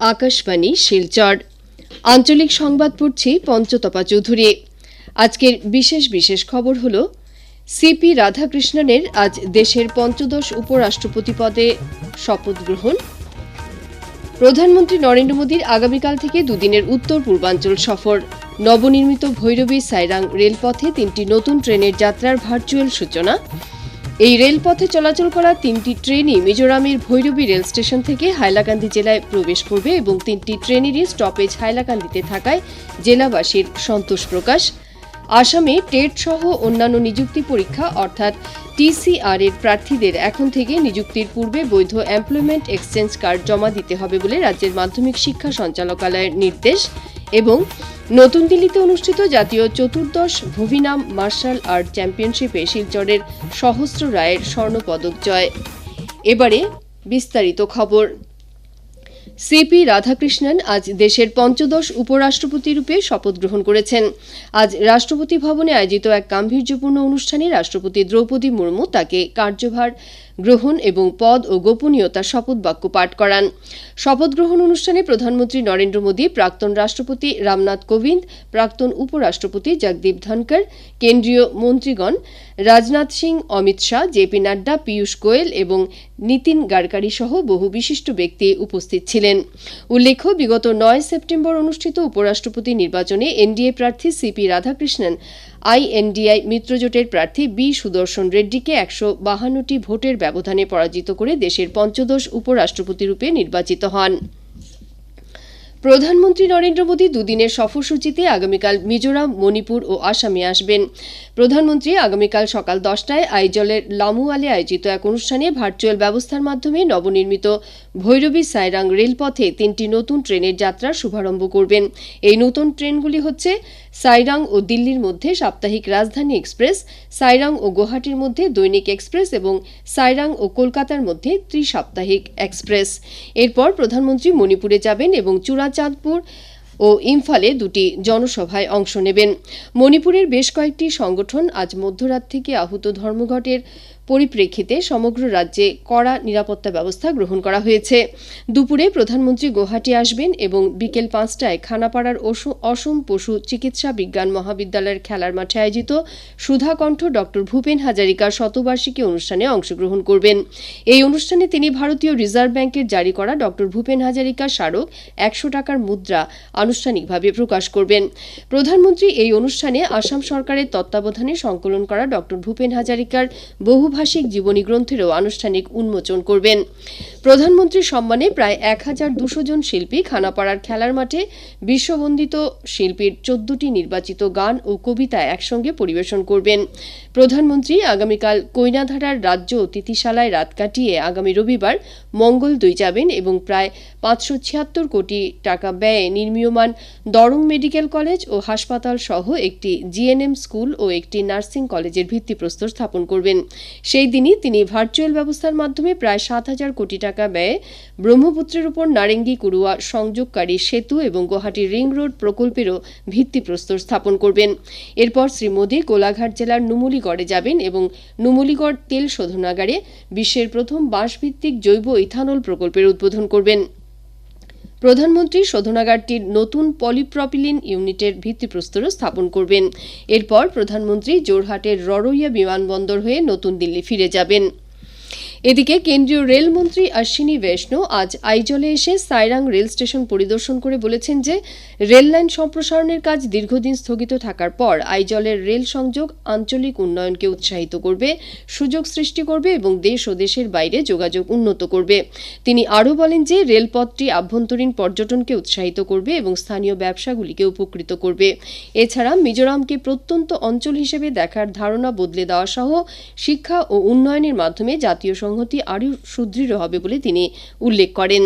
আকাশবাণী, শিলচর। আঞ্চলিক সংবাদ পড়ছি পঞ্চতপা চৌধুরী। আজকের বিশেষ বিশেষ খবর হল, সিপি রাধাকৃষ্ণনের আজ দেশের পঞ্চদশ উপরাষ্ট্রপতি পদে শপথ গ্রহণ। প্রধানমন্ত্রী নরেন্দ্র মোদীর আগামীকাল থেকে দুদিনের উত্তর পূর্বাঞ্চল সফর। নবনির্মিত ভৈরবী সাইরাং রেলপথে তিনটি নতুন ট্রেনের যাত্রার ভার্চুয়াল সূচনা। এই রেলপথে চলাচল করা তিনটি ট্রেনই মিজোরামের ভৈরবী রেল স্টেশন থেকে হাইলাকান্দি জেলায় প্রবেশ করবে এবং তিনটি ট্রেনেরই স্টপেজ হাইলাকান্দিতে থাকায় জেলাবাসীর সন্তোষ প্রকাশ। আসামে টেট সহ অন্যান্য নিযুক্তি পরীক্ষা, অর্থাৎ টিসিআর এর প্রার্থীদের এখন থেকে নিযুক্তির পূর্বে বৈধ এমপ্লয়মেন্ট এক্সচেঞ্জ কার্ড জমা দিতে হবে বলে রাজ্যের মাধ্যমিক শিক্ষা সঞ্চালকালয়ের নির্দেশ এবং নতুন দিল্লিতে অনুষ্ঠিত জাতীয় চতুর্দশ ভুভিনাম মার্শাল আর্ট চ্যাম্পিয়নশিপে শিলচরের সহস্র রায়ের স্বর্ণপদক জয়। এবারে বিস্তারিত খবর। সিপি রাধাকৃষ্ণন আজ দেশের পঞ্চদশ উপরাষ্ট্রপতি রূপে শপথ গ্রহণ করেছেন। আজ রাষ্ট্রপতি ভবনে আয়োজিত এক গাম্ভীর্যপূর্ণ অনুষ্ঠানে রাষ্ট্রপতি দ্রৌপদী মুর্মু তাকে কার্যভার গ্রহণ এবং পদ ও গোপনীয়তার শপথ বাক্য পাঠ করান। শপথ গ্রহণ অনুষ্ঠানে প্রধানমন্ত্রী নরেন্দ্র মোদী, প্রাক্তন রাষ্ট্রপতি রামনাথ কোবিন্দ, প্রাক্তন উপরাষ্ট্রপতি জগদীপ ধনকর কেন্দ্রীয় মন্ত্রীগণ রাজনাথ সিং, অমিত শাহ জেপি নাড্ডা, পীয়ূষ গোয়েল এবং নীতিন গাডকারি সহ বহু বিশিষ্ট ব্যক্তি উপস্থিত ছিলেন। উল্লেখ্য, বিগত নয় সেপ্টেম্বর অনুষ্ঠিত উপরাষ্ট্রপতি নির্বাচনে এনডিএ প্রার্থী সিপি রাধাকৃষ্ণন আইএনডিআই মিত্রজোটের প্রার্থী বি সুদর্শন রেড্ডিকে একশো বাহান্নটি ভোটের ব্যবধানে পরাজিত করে দেশের পঞ্চদশ উপরাষ্ট্রপতি রূপে নির্বাচিত হন। প্রধানমন্ত্রী নরেন্দ্র মোদী দুদিনের সফরসূচিতে আগামীকাল মিজোরাম, মণিপুর ও আসামে আসবেন। প্রধানমন্ত্রী আগামীকাল সকাল দশটায় আইজলের লামুয়ালে আয়োজিত এক অনুষ্ঠানে ভার্চুয়াল ব্যবস্থার মাধ্যমে নবনির্মিত ভৈরবী সাইরাং রেলপথে তিনটি নতুন ট্রেনের যাত্রা শুভারম্ভ করবেন। এই নতুন ট্রেনগুলি হচ্ছে সাইরাং ও দিল্লির মধ্যে সাপ্তাহিক রাজধানী এক্সপ্রেস, সাইরাং ও গুয়াহাটির মধ্যে দৈনিক এক্সপ্রেস এবং সাইরাং ও কলকাতার মধ্যে ত্রিসাপ্তাহিক এক্সপ্রেস। এরপর প্রধানমন্ত্রী মণিপুরে যাবেন এবং চূড়াচাঁদপুর ও ইম্ফালে দুটি জনসভায় অংশ নেবেন। মণিপুরের বেশ কয়েকটি সংগঠন আজ মধ্যরাত থেকে আহত ধর্মঘটের পরিপ্রেক্ষিতে সমগ্র রাজ্যে কড়া নিরাপত্তা ব্যবস্থা গ্রহণ করা হয়েছে। দুপুরে প্রধানমন্ত্রী গুয়াহাটি আসবেন এবং বিকেল পাঁচটায় খানাপাড়ার অসম পশু চিকিৎসা বিজ্ঞান মহাবিদ্যালয়ের খেলার মাঠে আয়োজিত সুধাকণ্ঠ ডক্টর ভূপেন হাজারিকার শতবার্ষিকী অনুষ্ঠানে অংশগ্রহণ করবেন। এই অনুষ্ঠানে তিনি ভারতীয় রিজার্ভ ব্যাংকের জারি করা ডক্টর ভূপেন হাজারিকার স্মারক, একশো টাকার মুদ্রা আনুষ্ঠানিকভাবে প্রকাশ করবেন। প্রধানমন্ত্রী এই অনুষ্ঠানে আসাম সরকারের তত্ত্বাবধানে সংকলন করা ডক্টর ভূপেন হাজারিকার বহুভাষিক জীবনী গ্রন্থেরও আনুষ্ঠানিক উন্মোচন করবেন। প্রধানমন্ত্রীর সম্মানে প্রায় এক হাজার দুশো জন শিল্পী খানাপাড়ার খেলার মাঠে বিশ্ববন্দিত শিল্পীর চোদ্দটি নির্বাচিত গান ও কবিতা একসঙ্গে পরিবেশন করবেন। প্রধানমন্ত্রী আগামীকাল কৈনাধারার রাজ্য অতিথিশালায় রাত কাটিয়ে আগামী রবিবার মঙ্গল দুই যাবেন এবং প্রায় পাঁচশো ছিয়াত্তর কোটি টাকা ব্যয়ে নির্মীয়মান দরং মেডিকেল কলেজ ও হাসপাতাল সহ একটি জিএনএম স্কুল ও একটি নার্সিং কলেজের ভিত্তিপ্রস্তর স্থাপন করবেন। সেই দিনই তিনি ভার্চুয়াল ব্যবস্থার মাধ্যমে প্রায় সাত হাজার কোটি টাকা ব্যয়ে ব্রহ্মপুত্রের উপর নারেঙ্গি কুড়ুয়া সংযোগকারী সেতু এবং গুয়াহাটি রিং রোড প্রকল্পেরও ভিত্তিপ্রস্তর স্থাপন করবেন। এরপর শ্রী মোদী কোলাঘাট জেলার নুমুলিগড়ে যাবেন এবং নুমুলিগড় তেল শোধনাগারে বিশ্বের প্রথম বাঁশভিত্তিক জৈব ইথানল প্রকল্পের উদ্বোধন করবেন। প্রধানমন্ত্রী শোধনাগারটির নতুন পলিপ্রপিলিন ইউনিটের ভিত্তিপ্রস্তরও স্থাপন করবেন। এরপর প্রধানমন্ত্রী জোরহাটের ররইয়া বিমানবন্দর হয়ে নতুন দিল্লি ফিরে যাবেন। এদিকে কেন্দ্রীয় রেলমন্ত্রী অশ্বিনী বৈষ্ণব আজ আইজলে এসে সাইরাং রেল স্টেশন পরিদর্শন করে বলেছেন যে, রেল লাইন সম্প্রসারণের কাজ দীর্ঘদিন স্থগিত থাকার পর আইজলের রেল সংযোগ আঞ্চলিক উন্নয়নকে উৎসাহিত করবে, সুযোগ সৃষ্টি করবে এবং দেশ ও দেশের বাইরে যোগাযোগ উন্নত করবে। তিনি আরও বলেন যে, রেলপথটি আভ্যন্তরীণ পর্যটনকে উৎসাহিত করবে এবং স্থানীয় ব্যবসাগুলিকে উপকৃত করবে। এছাড়া মিজোরামকে প্রত্যন্ত অঞ্চল হিসেবে দেখার ধারণা বদলে দেওয়া সহ শিক্ষা ও উন্নয়নের মাধ্যমে জাতীয় সংহতি আরও সুদৃঢ় হবে বলে তিনি উল্লেখ করেন।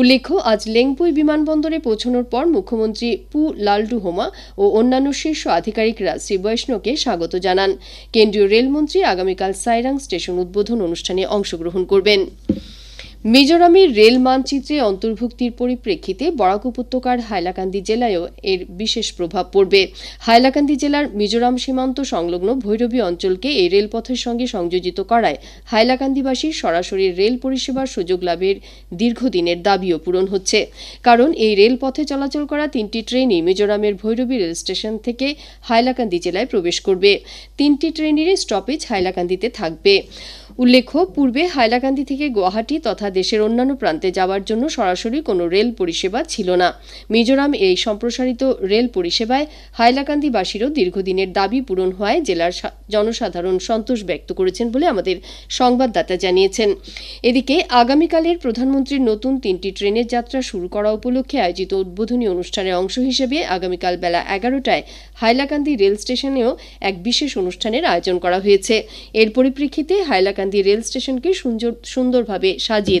উল্লেখ্য, আজ লেংপুই বিমানবন্দরে পৌঁছানোর পর মুখ্যমন্ত্রী পু লালডু হোমা ও অন্যান্য শীর্ষ আধিকারিকরা শ্রী বৈষ্ণবকে স্বাগত জানান। কেন্দ্রীয় রেলমন্ত্রী আগামীকাল সাইরাং স্টেশন উদ্বোধন অনুষ্ঠানে অংশগ্রহণ করবেন। মিজোরামের রেল মানচিত্রে অন্তর্ভুক্তির পরিপ্রেক্ষিতে বরাক উপত্যকার হাইলাকান্দি জেলায়ও এর বিশেষ প্রভাব পড়বে। হাইলাকান্দি জেলার মিজোরাম সীমান্ত সংলগ্ন ভৈরবী অঞ্চলকে এই রেলপথের সঙ্গে সংযোজিত করায় হাইলাকান্দিবাসীর সরাসরি রেল পরিষেবার সুযোগ লাভের দীর্ঘদিনের দাবিও পূরণ হচ্ছে। কারণ এই রেলপথে চলাচল করা তিনটি ট্রেনই মিজোরামের ভৈরবী রেল স্টেশন থেকে হাইলাকান্দি জেলায় প্রবেশ করবে। তিনটি ট্রেনেরই স্টপেজ হাইলাকান্দিতে থাকবে। উল্লেখ্য, পূর্বে হাইলাকান্দি থেকে গুয়াহাটি তথা দেশের অন্যান্য প্রান্তে যাওয়ার জন্য সরাসরি কোনো রেল পরিষেবা ছিল না। মিজোরাম এই সম্প্রসারিত রেল পরিষেবায় হাইলাকান্দিবাসীরও দীর্ঘদিনের দাবি পূরণ হওয়ায় জেলার জনসাধারণ সন্তোষ ব্যক্ত করেছেন বলে আমাদের সংবাদদাতা জানিয়েছেন। এদিকে আগামীকালের প্রধানমন্ত্রীর নতুন তিনটি ট্রেনের যাত্রা শুরু করা উপলক্ষে আয়োজিত উদ্বোধনী অনুষ্ঠানের অংশ হিসেবে আগামীকাল বেলা এগারোটায় হাইলাকান্দি রেল স্টেশনেও এক বিশেষ অনুষ্ঠানের আয়োজন করা হয়েছে। এর পরিপ্রেক্ষিতে হাইলাকান্দি রেল স্টেশনকে সুন্দর- সুন্দরভাবে সাজিয়ে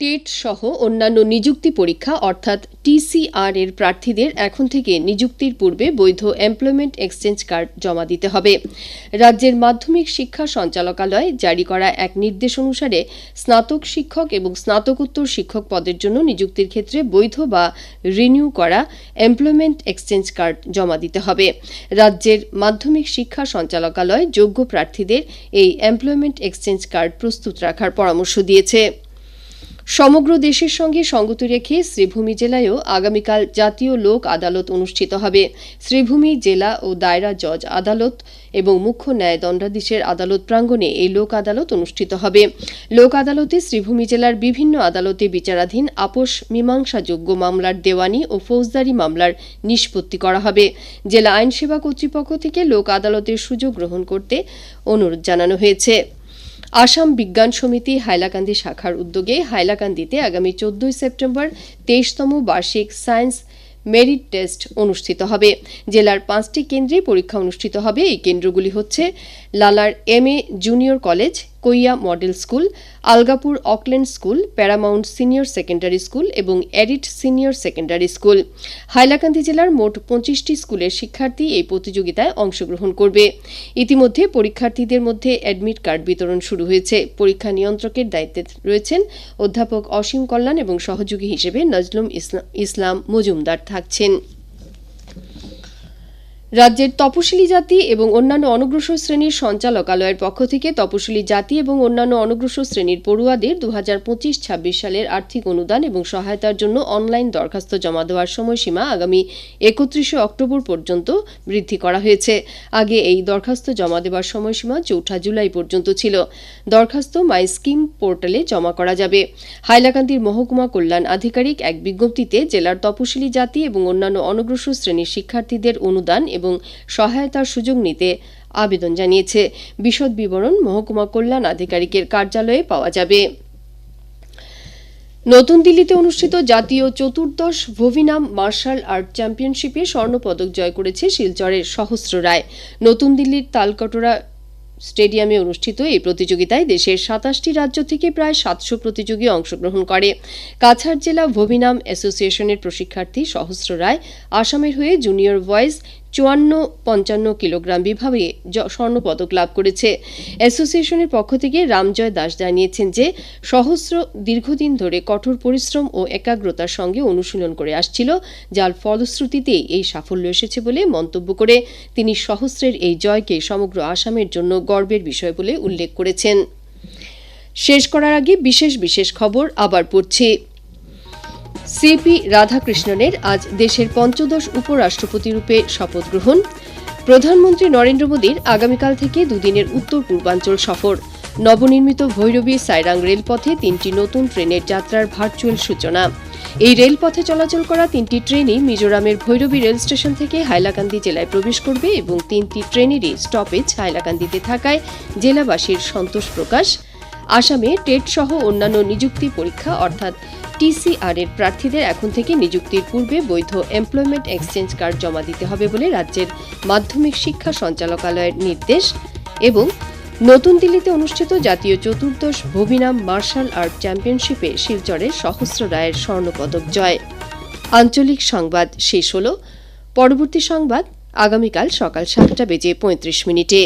টেট সহ অন্যান্য নিযুক্তি পরীক্ষা, অর্থাৎ টিসিআর এর প্রার্থীদের এখন থেকে নিযুক্তির পূর্বে বৈধ এমপ্লয়মেন্ট এক্সচেঞ্জ কার্ড জমা দিতে হবে। রাজ্যের মাধ্যমিক শিক্ষা সঞ্চালকালয় জারি করা এক নির্দেশ অনুসারে স্নাতক শিক্ষক এবং স্নাতকোত্তর শিক্ষক পদের জন্য নিযুক্তির ক্ষেত্রে বৈধ বা রিনিউ করা এমপ্লয়মেন্ট এক্সচেঞ্জ কার্ড জমা দিতে হবে। রাজ্যের মাধ্যমিক শিক্ষা সঞ্চালকালয় যোগ্য প্রার্থীদের এই এমপ্লয়মেন্ট এক্সচেঞ্জ কার্ড প্রস্তুত রাখার পরামর্শ দিয়েছে। সমগ্র দেশের সঙ্গে সঙ্গতি রেখে শ্রীভূমি জেলায়ও আগামীকাল জাতীয় লোক আদালত অনুষ্ঠিত হবে। শ্রীভূমি জেলা ও দায়রা জজ আদালত এবং মুখ্য ন্যায় দণ্ডাধীশের আদালত প্রাঙ্গণে এই লোক আদালত অনুষ্ঠিত হবে। লোক আদালতে শ্রীভূমি জেলার বিভিন্ন আদালতে বিচারাধীন আপোষ, মীমাংসাযোগ্য মামলার দেওয়ানি ও ফৌজদারি মামলার নিষ্পত্তি করা হবে। জেলা আইনসেবা কর্তৃপক্ষ থেকে লোক আদালতের সুযোগ গ্রহণ করতে অনুরোধ জানানো হয়েছে। আসাম বিজ্ঞান সমিতি হাইলাকান্দি শাখার উদ্যোগে হাইলাকান্দিতে আগামী চোদ্দই সেপ্টেম্বর তেইশতম বার্ষিক সায়েন্স মেরিট টেস্ট অনুষ্ঠিত হবে। জেলার পাঁচটি কেন্দ্রে পরীক্ষা অনুষ্ঠিত হবে। এই কেন্দ্রগুলি হচ্ছে লালার M A junior college কৈয়া model school, Algapur Auckland school, Paramount senior secondary school এবং edit senior secondary school. Hailakandi জেলার মোট পঁচিশটি স্কুলের শিক্ষার্থী এই প্রতিযোগিতায় অংশগ্রহণ করবে। ইতিমধ্যে পরীক্ষার্থীদের মধ্যে অ্যাডমিট কার্ড বিতরণ শুরু হয়েছে। পরীক্ষা নিয়ন্ত্রকের দায়িত্বে রয়েছেন অধ্যাপক অসীম কল্যাণ এবং সহযোগী হিসেবে নজলুম ইসলাম ইসলাম মজুমদার থাকছেন। রাজ্যের তপশিলি জাতি এবং অন্যান্য অনগ্রসর শ্রেণির সঞ্চালকালয়ের পক্ষ থেকে তপশিলি জাতি এবং অন্যান্য অনগ্রসর শ্রেণির পড়ুয়াদের দু হাজার পঁচিশ ছাব্বিশ সালের আর্থিক অনুদান এবং সহায়তার জন্য অনলাইন দরখাস্ত জমা দেওয়ার সময়সীমা আগামী একত্রিশে অক্টোবর পর্যন্ত বৃদ্ধি করা হয়েছে। আগে এই দরখাস্ত জমা দেওয়ার সময়সীমা চৌঠা জুলাই পর্যন্ত ছিল। দরখাস্ত মাই স্কিম পোর্টালে জমা করা যাবে। হাইলাকান্দির মহকুমা কল্যাণ আধিকারিক এক বিজ্ঞপ্তিতে জেলার তপশিলি জাতি এবং অন্যান্য অনগ্রসর শ্রেণির শিক্ষার্থীদের অনুদান এবং সহায়তার সুযোগ নিতে আবেদন জানিয়েছে। বিশদ বিবরণ মহকুমা কল্যাণ আধিকারিকের কার্যালয়ে পাওয়া যাবে। নতুন দিল্লিতে অনুষ্ঠিত জাতীয় চতুর্দশ ভোভিনাম মার্শাল আর্ট চ্যাম্পিয়নশিপে স্বর্ণপদক জয় করেছে শিলচরের সহস্র রায়। নতুন দিল্লির তালকটোরা স্টেডিয়ামে অনুষ্ঠিত এই প্রতিযোগিতায় দেশের সাতাশটি রাজ্য থেকে প্রায় সাতশো প্রতিযোগী অংশগ্রহণ করে। কাছাড় জেলা ভোভিনাম অ্যাসোসিয়েশনের প্রশিক্ষার্থী সহস্র রায় আসামের হয়ে জুনিয়র ভয়েস চুয়ান্ন পঞ্চান্ন কিলোগ্রাম বিভাগে স্বর্ণপদক লাভ করেছে। অ্যাসোসিয়েশনের পক্ষ থেকে রামজয় দাস জানিয়েছেন যে, সহস্র দীর্ঘদিন ধরে কঠোর পরিশ্রম ও একাগ্রতার সঙ্গে অনুশীলন করে আসছিল, যার ফলশ্রুতিতেই এই সাফল্য এসেছে বলে মন্তব্য করে তিনি সহস্রের এই জয়কে সমগ্র আসামের জন্য গর্বের বিষয় বলে উল্লেখ করেছেন। শেষ করার আগে বিশেষ বিশেষ খবর আবার পড়ছি। সিপি রাধাকৃষ্ণনের আজ দেশের পঞ্চদশ উপরাষ্ট্রপতি রূপে শপথ গ্রহণ। প্রধানমন্ত্রী নরেন্দ্র মোদীর আগামীকাল থেকে দুদিনের উত্তর পূর্বাঞ্চল সফর। নবনির্মিত ভৈরবী সাইরাং রেলপথে তিনটি নতুন ট্রেনের যাত্রার ভার্চুয়াল সূচনা। এই রেলপথে চলাচল করা তিনটি ট্রেনই মিজোরামের ভৈরবী রেল স্টেশন থেকে হাইলাকান্দি জেলায় প্রবেশ করবে এবং তিনটি ট্রেনেরই স্টপেজ হাইলাকান্দিতে থাকায় জেলাবাসীর সন্তোষ প্রকাশ। আসামে টেট সহ অন্যান্য নিযুক্তি পরীক্ষা, অর্থাৎ টিসিআর এর প্রার্থীদের এখন থেকে নিযুক্তির পূর্বে বৈধ এমপ্লয়মেন্ট এক্সচেঞ্জ কার্ড জমা দিতে হবে বলে রাজ্যের মাধ্যমিক শিক্ষা সঞ্চালকালয়ের নির্দেশ এবং নতুন দিল্লিতে অনুষ্ঠিত জাতীয় চতুর্দশ ভবিনাম মার্শাল আর্ট চ্যাম্পিয়নশিপে শিলচরের সহস্র রায়ের স্বর্ণপদক জয়। আঞ্চলিক সংবাদ শেষ হল। পরবর্তী সংবাদ আগামীকাল সকাল সাতটা বেজে পঁয়ত্রিশ মিনিটে।